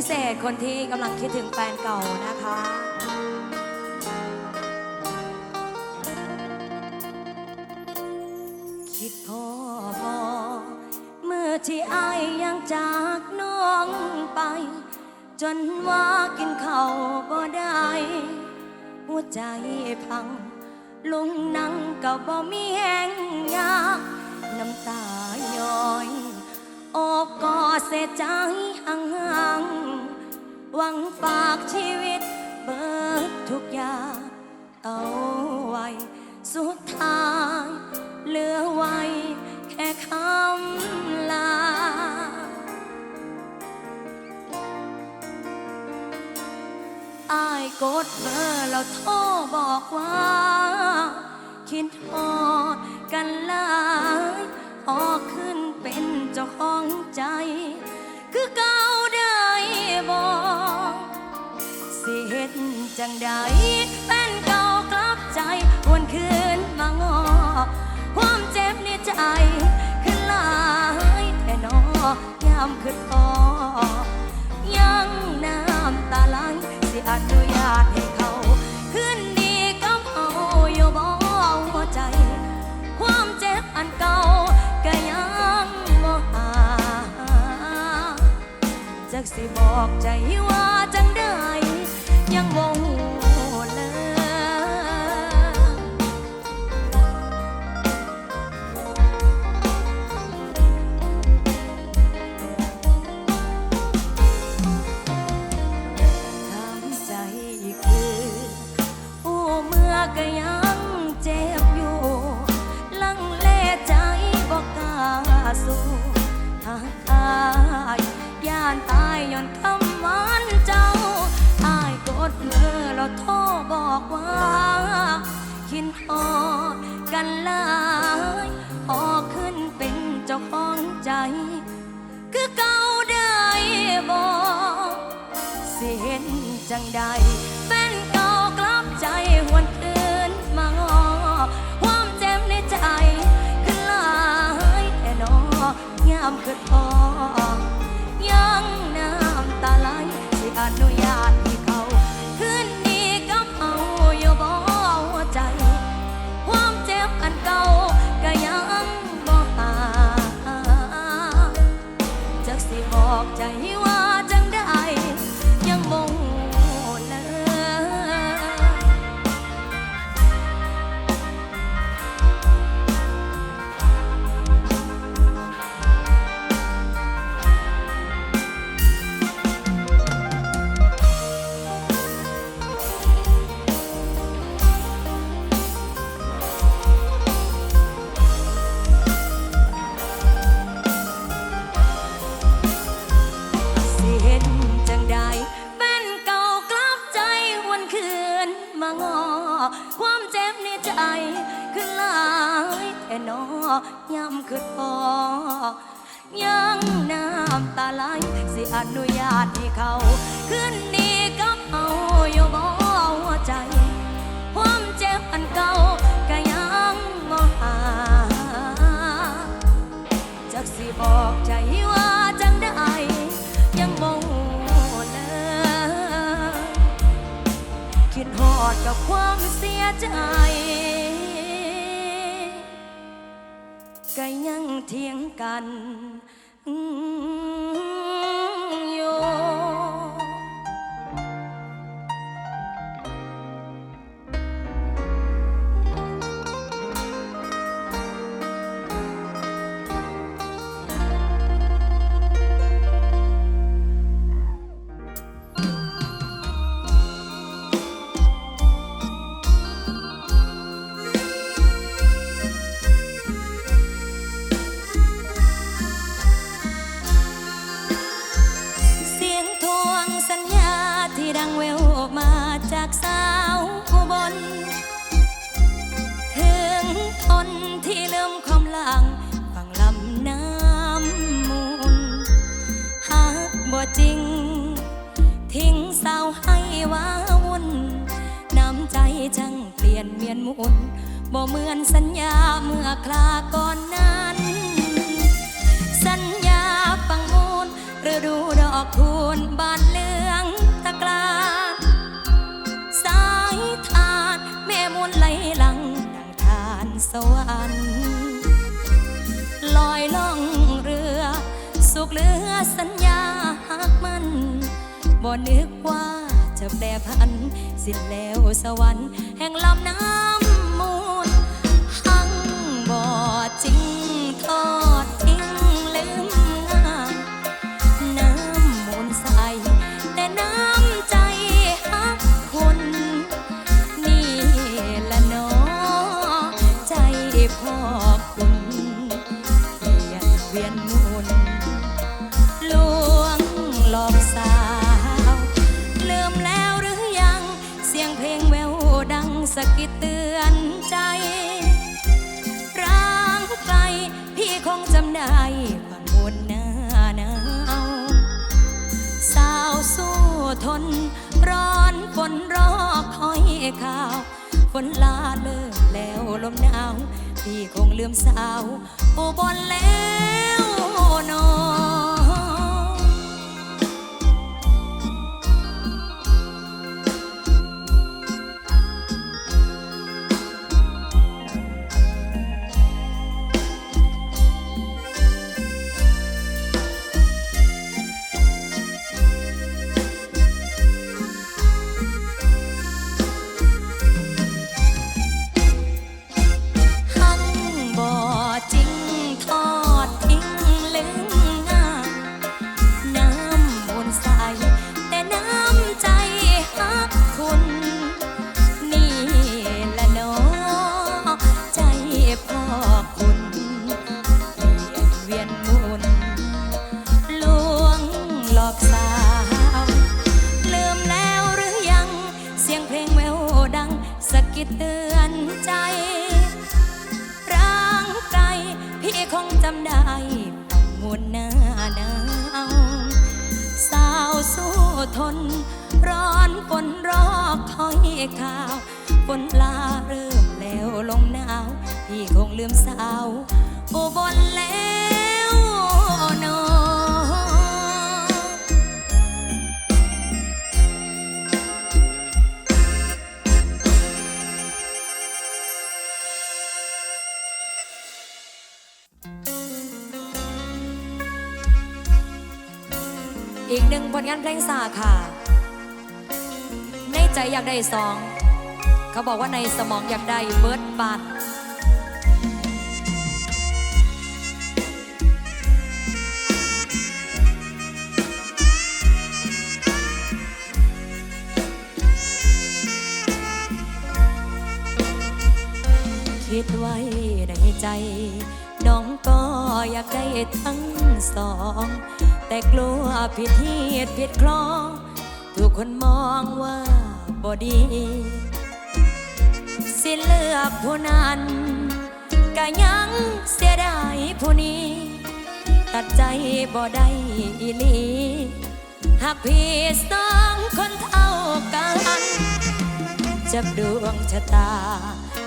พิเศษคนที่กำลังคิดถึงแฟนเก่านะคะคิดพ่อบอเมื่อที่อายยังจากน้องไป จนว่ากินเขาบ่ได้ หัวใจพังลุงนั่งก็บ่มีแหงยากน้ำตาย้อยด เสียใจห่างๆหวังฝากชีวิตเบิดทุกอย่างเอาไว้สุดท้ายเหลือไว้แค่คำลา อายกดเบอร์แล้วโทรบอกว่า คิดทอดกันหลายพอกขึ้น จ้าของใจ คือเก่าได้บอกสิเฮ็ดจังใดแฟนเก่ากลับใจวนคืนมางอความเจ็บในใจขึ้นลายแค่นอยามขึ้นพอยังน้ำตาไหลสิอนุญาตให้เขา จักสิบอกใจว่าจังได้ยังบ่หูเลยทำใจคือผู้เมื่อก็ยังเจ็บอยู่ ลังเลใจบอกกล้าสู้านตายย้อนคำหวานเจ้าอายกดเบอร์แล้วโทรบอกว่าคิดฮอกันหลายพอขึ้นเป็นเจ้าของใจ คือเก่าได้บอกสิเห็นจังใดแฟนเก่ากลับใจหวนคืนมางอความเจ็บในใจขึ้นหลายแค่นอยามคืดพอ อนุญาตให้เขาขึ้นนี้กับเอาอยู่บ่หัวใจ ความเจ็บอันเก่าก็ยังบ่หาจักสิบอกใจว่าจังได้ยังบ่ฮู้เลยคิดฮอดกับความเสียใจก็ยังเถียงกันอ เมียนมุนบ่เหมือนสัญญาเมื่อคลาก่อนนั้น สัญญาปังมูลฤดูดอกทูลบานเลืองตะกลาสายทานแม่มนต์ไหลหลังดังทานสวรรค์ลอยล่องเรือ สุขเลือสัญญาหักมันบ่นึกว่าจะแปรพัน สิ้นแล้วสวรรค์แห่งลำน้ำมูลหังบ่จริง ขาวฝนลาเลิกแล้วลมหนาว พี่คงลืมสาวโอุบนแล้ว น ร้อนฝนรอคอยข่าว ฝนลาเริ่มแล้วลงหนาว พี่คงลืมสาวอุบลแล้ว งานเพลงสาค่ะ ในใจอยากได้สอง เขาบอกว่าในสมองอยากได้เบิร์ดบานคิดไว้ในใจ น้องก็อยากได้ทั้งสอง แต่กลัวผิดเหตุผิดคลองถูกคนมองว่าบอดี สิเลือกผู้นั้นก็ยังเสียดายผู้นี้ ตัดใจบ่ได้อีหลีหากพี่สองคนเท่ากัน จับดวงชะตา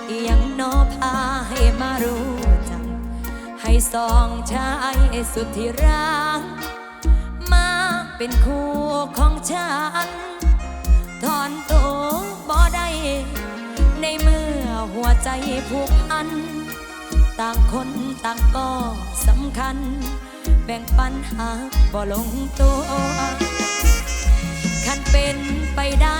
เอียงโนอพาให้มารู้จักให้สองชายสุดที่รัก เป็นคู่ของฉัน ถอนตัวบ่ได้ ในเมื่อหัวใจผูกพัน ต่างคนต่างก็สำคัญ แบ่งปัญหาบ่ลงตัว คันเป็นไปได้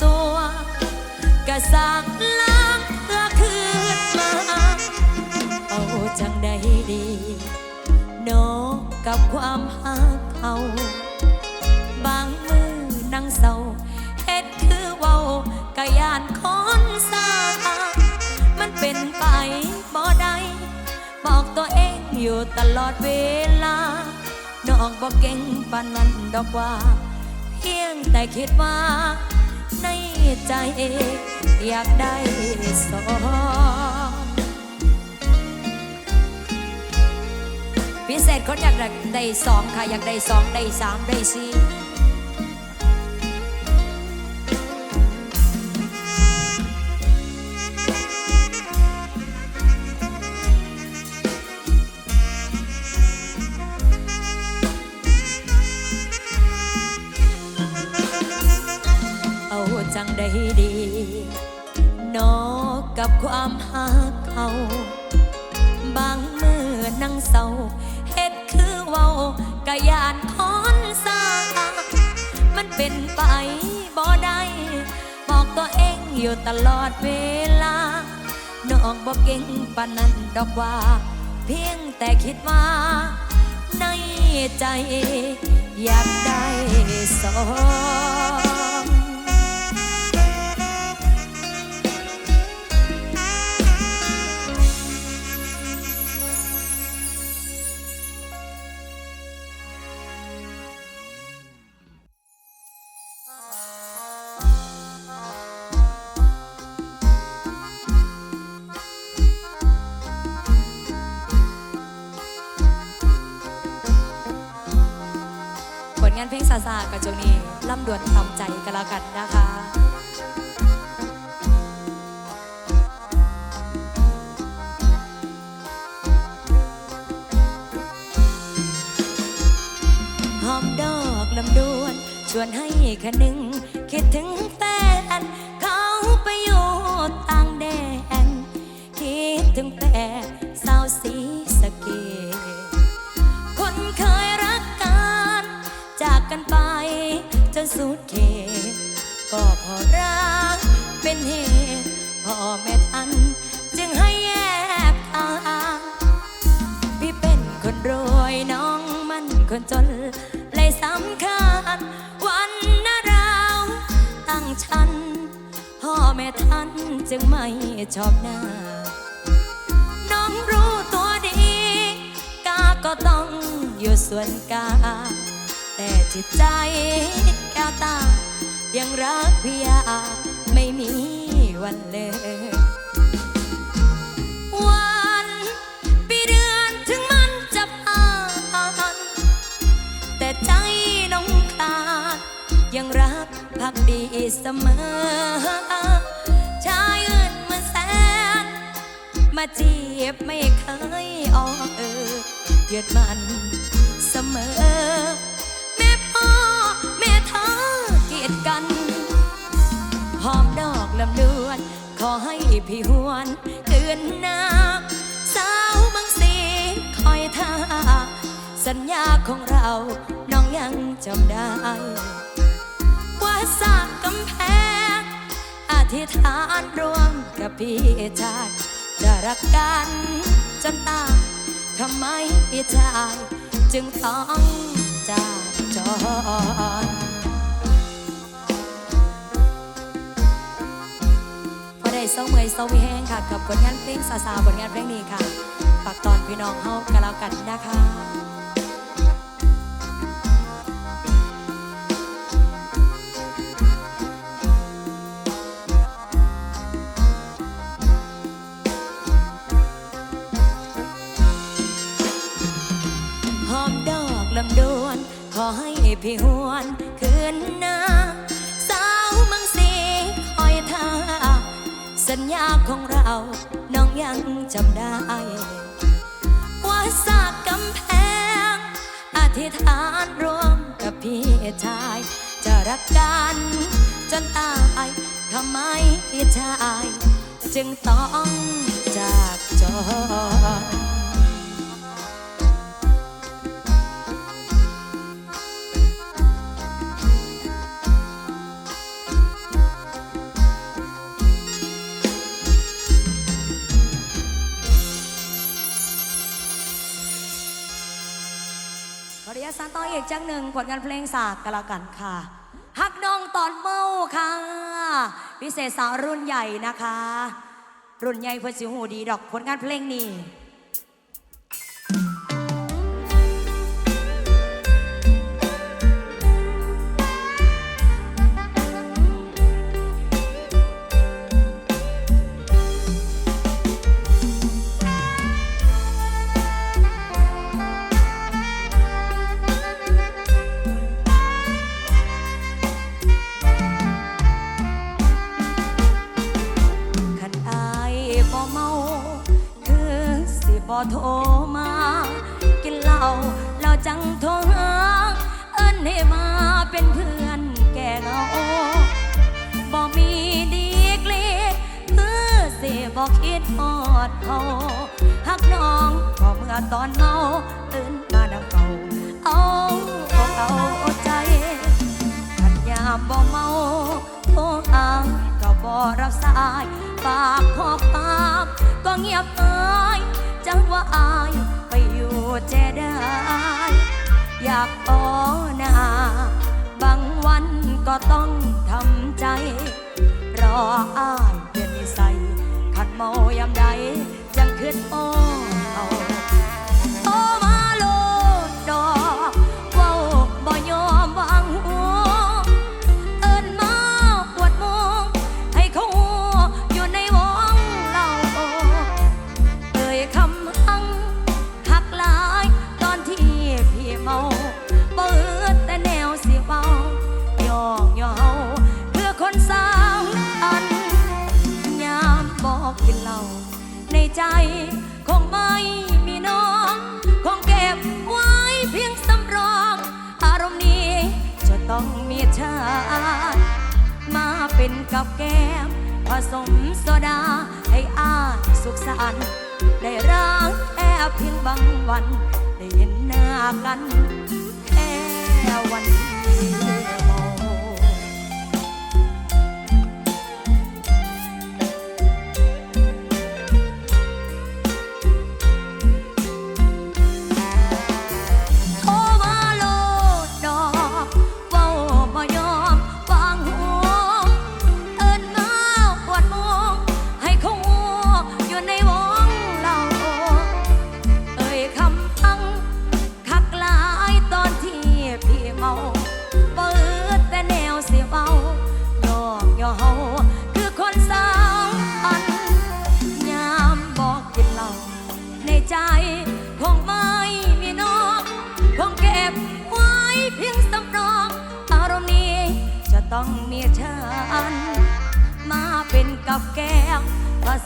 สัวกะสั่งล้างเพื่อคืนมาเอาจังได้ดีโนกับความหักเขาบางมือนั่งเศร้าเฮ็ดคือเว้ากะยานคอนสามันเป็นไปบ่ได้บอกตัวเองอยู่ตลอดเวลาน้องบอกเก่งปานนั้นดอกว่า เพียงแต่คิดว่า ในใจ อยากได้สองพิเศษคนอยากได้สองค่ะ อยากได้สองได้สามได้สี่ จังได้ดีนอกกับความหักเขา บางมือนั่งเศร้าเฮ็ดคือเว้ากะยานคอนสามันเป็นไปบ่ได้บอกตัวเองอยู่ตลอดเวลาน้องบอกเก่งปานนั้นดอกว่า เพียงแต่คิดว่า ในใจ อยากได้สอง ซาซากับช่วงนี้ล่ำดวนทำใจกันแล้วกันนะคะหอมดอกลำดวน ชวนให้คะนึง คิดถึง นจนเลยสำคัญวันน่าราวตั้งฉัน พ่อแม่ท่านจึงไม่ชอบหน้า น้องรู้ตัวดี กาก็ต้องอยู่ส่วนกา แต่จิตใจแก้วตา ยังรักพี่ยาไม่มีวันเลย พักดีเสมอ ชายอื่นมันแสน มาจีบไม่เคยออกเออหยุดมันเสมอ แม่พ่อ แม่เธอเกลียดกันหอมดอกลำดวน ขอให้พี่หวนเตือนน้าสาวบางสีคอยท่า สัญญาของเราน้องยังจำได้ สร้างกำแพง อธิษฐานร่วมกับพี่ชายจะรักกันจนตายทำไมพี่ชายจึงต้องจากจรพอได้เศร้าเมื่อยเศร้ามีแห้งค่ะ กับผลงานเพลงซาซาผลงานเพลงนี้ค่ะฝากตอนพี่น้องเฮากันแล้วกันนะคะาของเรา น้องยังจำได้ ว่าสากกำแพง อธิษฐานร่วมกับพี่ชาย จะรักกันจนตายทำไมพี่ชาย จึงต้องจากจอ ต่ออีกจังหนึ่งผลงานเพลงสากกันละกันค่ะฮักน้องตอนเมาค่ะ พิเศษสาวรุ่นใหญ่นะคะ รุ่นใหญ่เพื่อสิหูดีดอกผลงานเพลงนี้ บ่โทรมา กินเหล้าแล้วจังโทรหา เอิ้นให้มาเป็นเพื่อนแก่เหงาบ่มีดีกลีคือสิบ่คิดฮอดเขาหักน้องก็เมื่อตอนเมาตื่นมาดังเก่าเอาเอาใจขันยามบ่เมาโทรหาก็บ่รับสายปากขอความก็เงียบหาย จังว่าอายไปอยู่เจได้ อยากอ้อหนาบางวันก็ต้องทำใจ รออายเป็นนิสัยขัดเมายามใดจังขึ้นโอ้เอา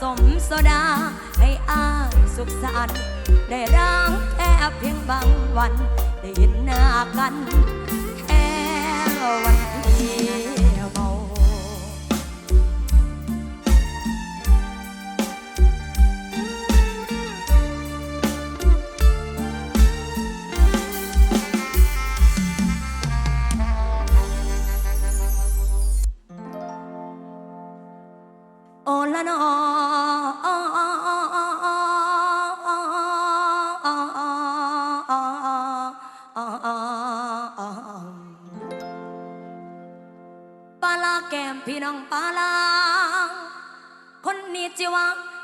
สมโซดา ให้อายสุขสันต์ได้ร่างแค่เพียงบางวัน ได้เห็นหน้ากันแค่วัน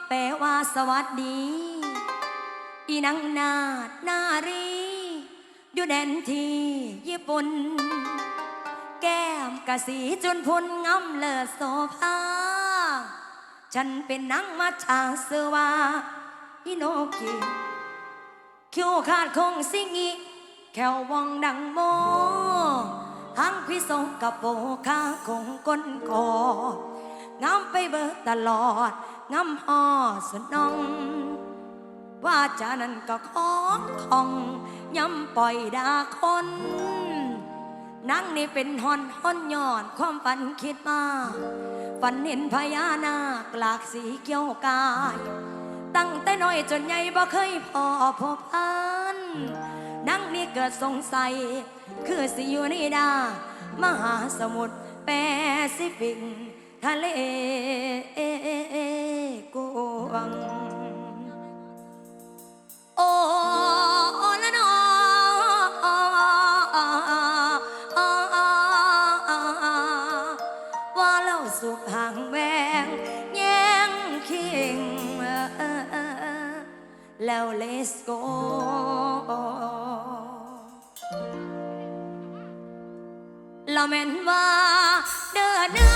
แปลว่าสวัสดี อีนังนาดนารี อยู่แดนที่ญี่ปุ่น แก้มกะสีจนพุนงำเลิศโสภา ฉันเป็นนางมาชาเสวาฮิโนกิคิวขาดคงสิงิแคววองดังโมหังพิสงกับโปคาคงก้นกอดงามไปเบิดตลอด งามหอสนอง ว่าจานั้นก็ของของย้ำปล่อยดาคนนังนี่เป็นหอนหอนย้อนความฝันคิดมาฝันเห็นพญานาคหลากสีเกี่ยวกาย ตั้งแต่น้อยจนใหญ่บ่เคยพอพบพันนังนี่เกิดสงสัย คือสิอยู่ในดามหาสมุทรแปซิฟิกทะเล กว้างโอ้ละนอว่าเล่าสุขห่างแวงแย่งคิงแล้ว let's go ละแม่น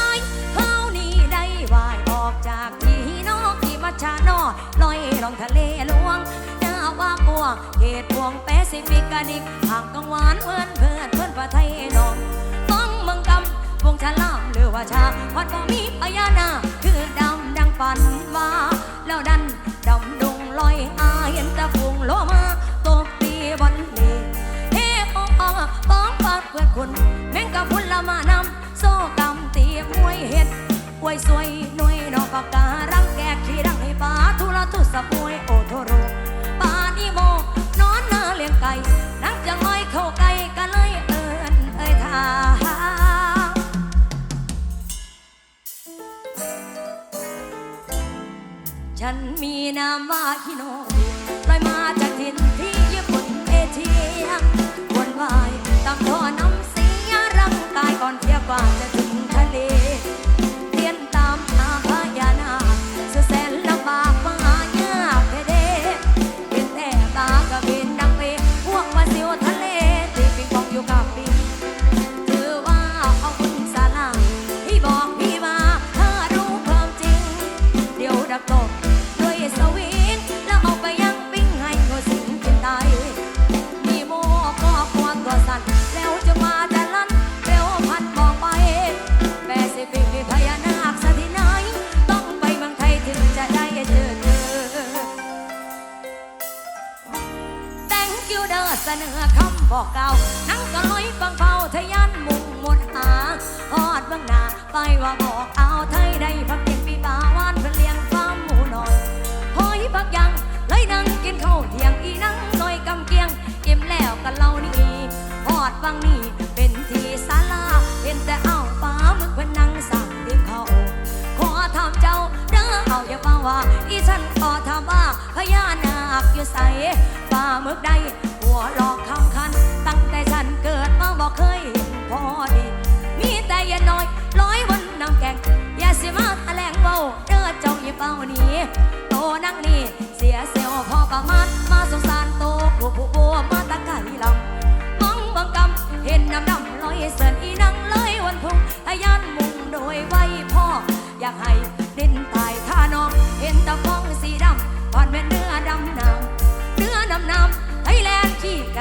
ทะเลหลวงหน้าบางบวงเหตุพวงแปซิฟิกกานิกห่างกังวานเพื่อนเพื่อนเพื่อนประเทศนองต้องเมืองกำวงชะลามหรือว่าชาวัดบ่มีพญานาคือดำดังฝันว่าแล้วดันดำดงลอยอาเห็นตะพุงโลมาตกตีบันเลเฮปองอป้องปากเพื่อนคุณแมงกะพุนละมานำโซกำตีมวยเห็ดอวยสวยหน่วยนอกกา ตุสะพวยโอโทโรปานิโม นอนเนาเลี้ยงไก่นักจะง่อยเข้าไก่กันเลยเอิญเอ้ยทาฉันมีนามว่าฮิโนลอยมาจากถิ่นที่ญี่ปุ่นเอเชียวนวายตั้งท่อน้ำเสียร่างกายก่อนเทียบกว่าจะ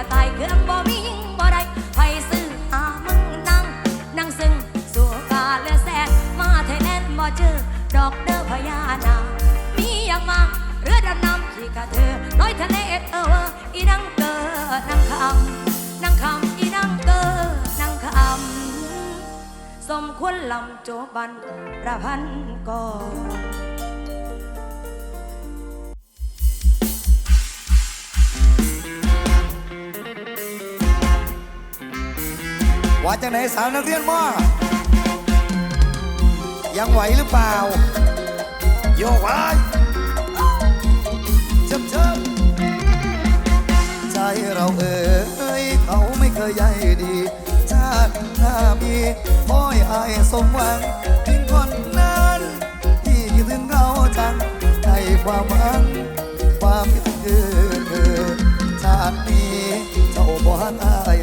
รต่ายเกลืองบ่มีงบ่ได้ไปซื้ออามึงนั่งนั่งซึ่งสู่กาเลือแสนมาไทยแลนบ่เจอดอกเด้อพญานามีอย่างมาเรือดำน้ำที่กะเธอน้อยทะเลเอออีนั่งเกอนั่งคำนั่งคำอีนั่งเกอนั่งคำสมควรลำโจบันประพันก่อน ว่าจะไหนสาวนักเรียนมอยังไหวหรือเปล่า โยกไปเชิบเชิบใจเราเอ๋ยเขาไม่เคยใยดี ชาติหน้ามีขอยห้อายสมหวังทิ้งคนนั้นที่คิดถึงเราจังให้ความหวัง ความคิดถึงคือเธอชาตินี้เจ้าบ่หักอาย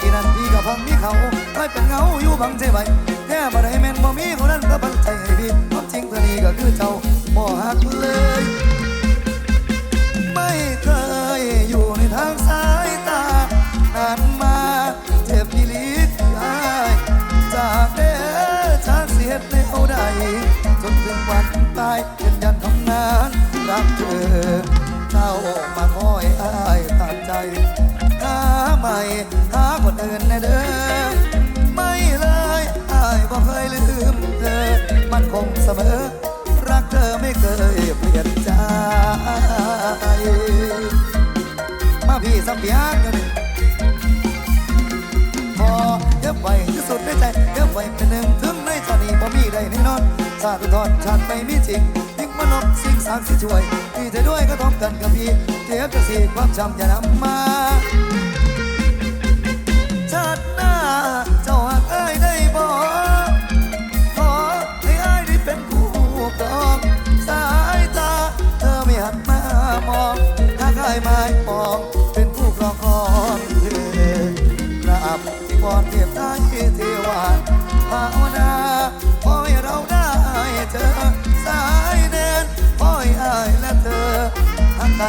กี่นาทีกับพอมีเขาไม่เป็นเงาอยู่บางใจไว้แค่บ่ได้แม่นบ่มีคนนั้นก็บังใจให้พี่ความจริงเธอนี้ก็คือเจ้าบ่หักเลย เปียกกันพอเก็บไว้ที่สุดในใจเก็บไว้เป็นหนึ่งถึงในชาตินี้บ่มีใดแน่นอนชาติทอดชาติไม่มีจริงทิ้งมนกสิ่งสามสิช่วยที่จธด้วยก็ทบกันกับพี่เทียกับสีความจำอย่านำมา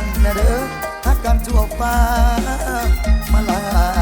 นนะเด้อฮักกันทั่วฟ้ามาลา